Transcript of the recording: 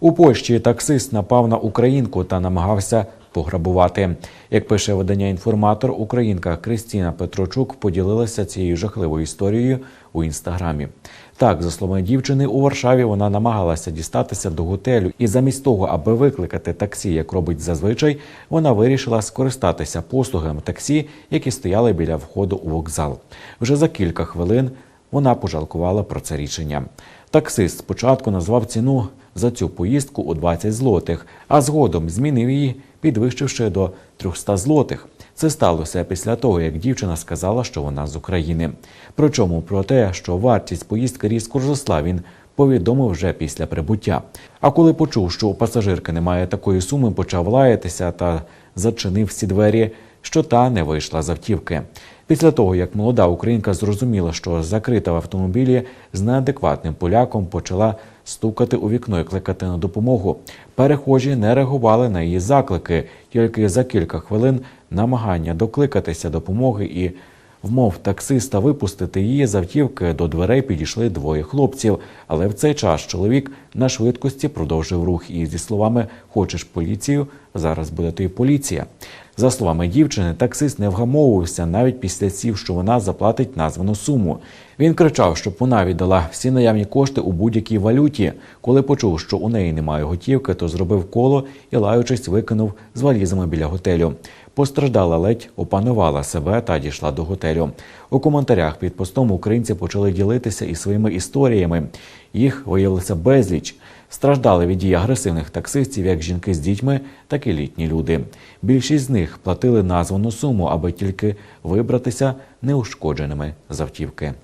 У Польщі таксист напав на українку та намагався пограбувати. Як пише видання інформатор, українка Кристіна Петрочук поділилася цією жахливою історією у інстаграмі. Так, за словами дівчини, у Варшаві вона намагалася дістатися до готелю, і замість того, аби викликати таксі, як робить зазвичай, вона вирішила скористатися послугами таксі, які стояли біля входу у вокзал. Вже за кілька хвилин вона пожалкувала про це рішення. Таксист спочатку назвав ціну за цю поїздку у 20 злотих, а згодом змінив її, підвищивши до 300 злотих. Це сталося після того, як дівчина сказала, що вона з України. Причому про те, що вартість поїздки різко зросла, він повідомив вже після прибуття. А коли почув, що у пасажирки немає такої суми, почав лаятися та зачинив всі двері, що та не вийшла з автівки. Після того, як молода українка зрозуміла, що закрита в автомобілі з неадекватним поляком, почала стукати у вікно і кликати на допомогу. Перехожі не реагували на її заклики, тільки за кілька хвилин намагання докликатися допомоги і вмов таксиста випустити її з автівки до дверей підійшли двоє хлопців. Але в цей час чоловік на швидкості продовжив рух і зі словами Хочеш поліцію? Зараз буде і поліція. За словами дівчини, таксист не вгамовувався навіть після слів, що вона заплатить названу суму. Він кричав, щоб вона віддала всі наявні кошти у будь-якій валюті. Коли почув, що у неї немає готівки, то зробив коло і лаючись викинув з валізами біля готелю. Постраждала ледь опанувала себе та дійшла до готелю. У коментарях під постом українці почали ділитися і своїми історіями. Їх виявилося безліч. Страждали від дій агресивних таксистів як жінки з дітьми, так і літні люди. Більшість з них платили названу суму, аби тільки вибратися неушкодженими з автівки.